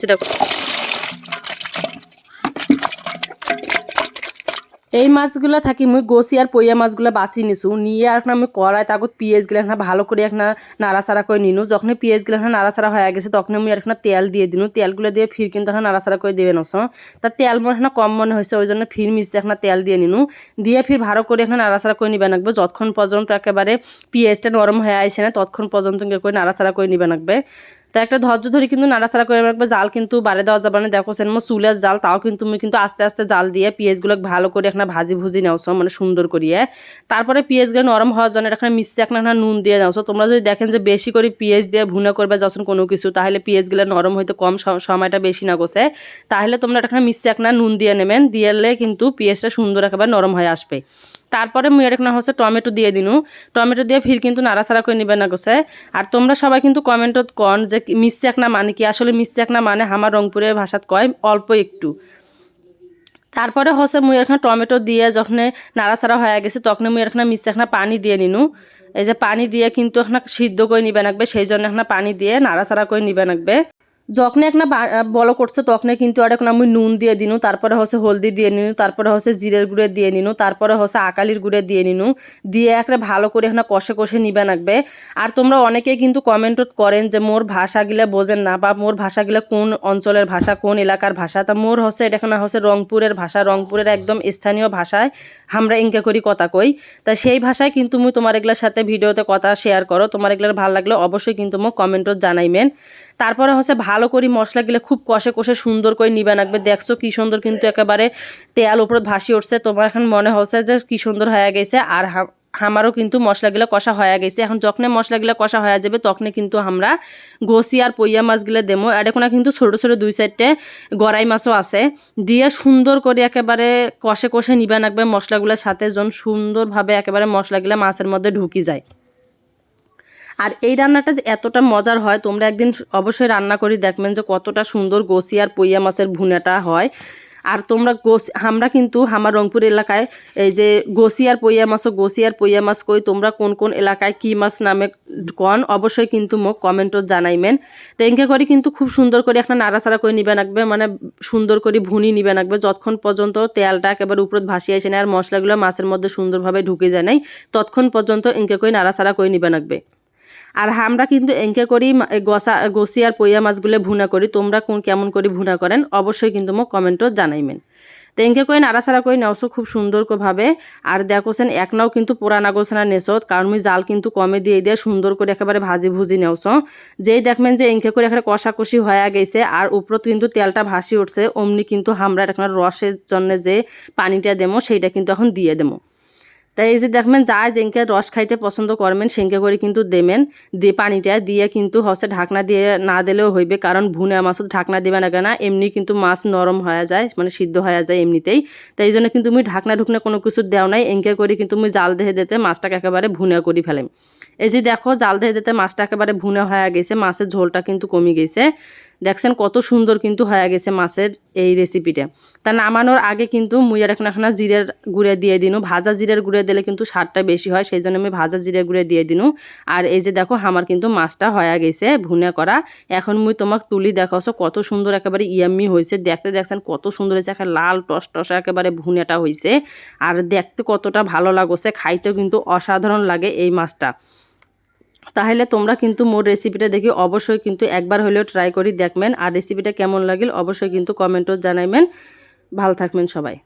সেটা এই মাছগুলা থাকি মুই গছি আর পইয়া মাছগুলা বাছি নিছু। নিয়ে আর আমি কড়াই তাগত পিঁয়াজ গিলা না ভালো করে একটা নাড়াচাড়া করে নিনু। যখন পিঁয়াজ গিলা নাড়াচাড়া হয়ে গেছে তখন আমি আর তেল দিয়ে দিনু। তেলগুলো দিয়ে ফির কিন্তু এখন নাড়াচাড়া করে দেবে নস তা তেল মনে হয় কম মনে হয়েছে, ওই জন্য ফির মিশে একটা তেল দিয়ে নিনু। দিয়ে ফির ভালো করে এখন নাড়াচাড়া করে নিবে লাগবে। যতক্ষণ পর্যন্ত একেবারে পিঁয়াজটা নরম হয়ে আসে না, ততক্ষণ পর্যন্ত করে নাড়াচাড়া করে নিবে লাগবে। তা একটা ধৈর্য ধরে কিন্তু নাড়াচাড়া করে রাখবে। জাল কিন্তু বাড়ে দেওয়া যাবে না। দেখো সেন চুলের জাল, তাও কিন্তু তুমি কিন্তু আস্তে আস্তে জাল দিয়ে পেঁয়াজগুলো ভালো করে একটা ভাজি ভুজি নেওছো মানে সুন্দর করিয়ে। তারপরে পেঁয়াজগুলো নরম হওয়ার জন্য এখানে মিশে একটা নুন দিয়ে নেওছো। তোমরা যদি দেখেন যে বেশি করে পেঁয়াজ দিয়ে ভুনা করবে যখন কোনো কিছু, তাহলে পেঁয়াজগুলো নরম হইতে কম সময়টা বেশি না গোছে। তাহলে তোমরা এখানে মিশে একটা নুন দিয়ে নেবেন দিয়েলে কিন্তু পেঁয়াজটা সুন্দর একেবারে নরম হয়ে আসবে। তারপরে মুই এখানে হচ্ছে টমেটো দিয়ে দিনু। টমেটো দিয়ে ফির কিন্তু নাড়াচাড়া করে নিবে না গোছে। আর তোমরা সবাই কিন্তু কমেন্টত কন যে মিসচাক না মানে কি? আসলে মিসচাক না মানে আমার রংপুরের ভাষাত কয়? অল্প একটু। তারপরে হচ্ছে মুই এখানে টমেটো দিয়ে যখন নাড়াচাড়া হয়ে গেছে তখন মুই এখানে মিশে এখানে পানি দিয়ে নিনু। এই যে পানি দিয়ে কিন্তু এখানে সিদ্ধ করে নিবে লাগবে সেই জন্য এখানে পানি দিয়ে নাড়াচাড়া করে নিবে লাগবে যখন একটা বলো করছে, তখন কিন্তু আর এখন আমি নুন দিয়ে দিনু, তারপরে হচ্ছে হলদি দিয়ে নিনু, তারপরে হচ্ছে জিরের গুঁড়ে দিয়ে নিনু, তারপরে হচ্ছে আকালির গুঁড়ে দিয়ে নিনু, দিয়ে একটা ভালো করে এখানে কষে কষে নিবে লাগবে আর তোমরা অনেকেই কিন্তু কমেন্ট করেন যে, মোর ভাষাগুলো বোঝেন না বা মোর ভাষাগুলো কোন অঞ্চলের ভাষা, কোন এলাকার ভাষা? তা মোর হচ্ছে এটা এখানে হচ্ছে রংপুরের ভাষা, রংপুরের একদম স্থানীয় ভাষায় আমরা ইনকা করি কথা কই। তা সেই ভাষায় কিন্তু মুই তোমার এগুলোর সাথে ভিডিওতে কথা শেয়ার করো, তোমার এগুলোর ভালো লাগলে অবশ্যই কিন্তু মোক কমেন্টত জানাইবেন। তারপরে হচ্ছে ভালো করে, মশলা গিলে খুব কষে কষে সুন্দর করে নিবে লাগবে। দেখছ কি সুন্দর কিন্তু একেবারে তেল উপরে ভাসি উঠছে। তোমার এখন মনে হচ্ছে যে কি সুন্দর হয়ে গেছে। আর আমারও কিন্তু মশলাগুলো কষা হয়ে গেছে। এখন যখন মশলাগুলো কষা হয়ে যাবে, তখন কিন্তু আমরা গোসি আর পইয়া মাছগুলো দেবো। আর এখন কিন্তু ছোটো ছোটো দুই সাইডে গড়াই মাছও আছে। দিয়ে সুন্দর করে একেবারে কষে কষে নিবে লাগবে মশলাগুলোর সাথে, যেন সুন্দরভাবে একেবারে মশলাগুলো মাছের মধ্যে ঢুকি যায়। আর এই রান্নাটা যে এতটা মজার হয়, তোমরা একদিন অবশ্যই রান্না করে দেখবেন যে কতটা সুন্দর গোসি আর পইয়া মাছের ভুনাটা হয়। আর তোমরা গোস, আমরা কিন্তু আমার রংপুর এলাকায় এই যে গোসি আর পইয়া মাছও, গোসি আর পইয়া মাছ কই, তোমরা কোন কোন এলাকায় কি মাছ নামে কন, অবশ্যই কিন্তু মোক কমেন্টত জানাইবেন। তো এঙ্কে করে কিন্তু খুব সুন্দর করে একটা নাড়াচাড়া করে নিবে রাখবে মানে সুন্দর করে ভুনি নিবে রাখবে যতক্ষণ পর্যন্ত তেলটা একেবারে উপর ভাসিয়ে আসে না আর মশলাগুলো মাছের মধ্যে সুন্দরভাবে ঢুকে যায় নাই, ততক্ষণ পর্যন্ত এঙ্কে করে নাড়াচাড়া করে নিবে রাখবে আর আমরা কিন্তু এঙ্কে করি গসা গসি আর পইয়া মাছগুলো ভুনা করি। তোমরা কোন কেমন করে ভুনা করেন, অবশ্যই কিন্তু মোক কমেন্টও জানাইবেন। তো এঙ্কে করে নাড়াচাড়া করে নেওছো খুব সুন্দর করে ভাবে। আর দেখোছেন এক নাও কিন্তু পুরানা গোছানা নেছত কারণ আমি জাল কিন্তু কমে দিয়ে দিয়ে সুন্দর করে একেবারে ভাজি ভুজি নেওছ যেই দেখবেন যে এঙ্কে করে এখানে কষাকষি হয়ে গেছে, আর উপরত কিন্তু তেলটা ভাসি উঠছে, অমনি কিন্তু আমরা এখন রসের জন্য যে পানিটা দেবো সেইটা কিন্তু এখন দিয়ে দেবো তাই এই যে দেখবেন, যা যেনকে রস খাইতে পছন্দ করবেন, সেনকে করে কিন্তু দেবেন। দিয়ে পানিটা দিয়ে কিন্তু হচ্ছে ঢাকনা দিয়ে না দিলেও হইবে, কারণ ভুনে মাছত ঢাকনা দেবে না কেনা? এমনি কিন্তু মাছ নরম হয়ে যায় মানে সিদ্ধ হয়ে যায় এমনিতেই। তাই এই জন্য কিন্তু মুই ঢাকনা ঢুকনা কোনো কিছু দেও নাই, এনকে করে কিন্তু মুই জাল দেহে দিতে মাছটাকে একেবারে ভুনে করি ফেলেম। এই যে দেখো, জাল দেহে দিতে মাছটা একেবারে ভুনে হয়ে গেছে, মাছের ঝোলটা কিন্তু কমে গেছে। দেখছেন কত সুন্দর কিন্তু হয়ে গেছে মাছের এই রেসিপিটা তা নামানোর আগে কিন্তু মুই আর এখন এখন জিরের গুঁড়ে দিয়ে দিনু। ভাজা জিরের গুঁড়ে দিলে কিন্তু স্বাদটা বেশি হয়, সেই জন্য আমি ভাজা জিরের গুঁড়ে দিয়ে দিনু। আর এই যে দেখো, আমার কিন্তু মাছটা হয়ে গেছে ভুনে করা। এখন মুই তোমাকে তুলি দেখাছো কত সুন্দর একেবারে ইয়াম্মি হয়েছে। দেখতে দেখছেন কত সুন্দর হয়েছে একটা লাল টস টসা একেবারে ভুনেটা হয়েছে। আর দেখতে কতটা ভালো লাগছে, খাইতেও কিন্তু অসাধারণ লাগে এই মাছটা। তাহলে তোমরা কিন্তু মোর রেসিপিটা দেখি অবশ্যই কিন্তু একবার হলেও ট্রাই করি দেখবেন। আর রেসিপিটা কেমন লাগিল অবশ্যই কিন্তু কমেন্টও জানাইবেন। ভালো থাকবেন সবাই।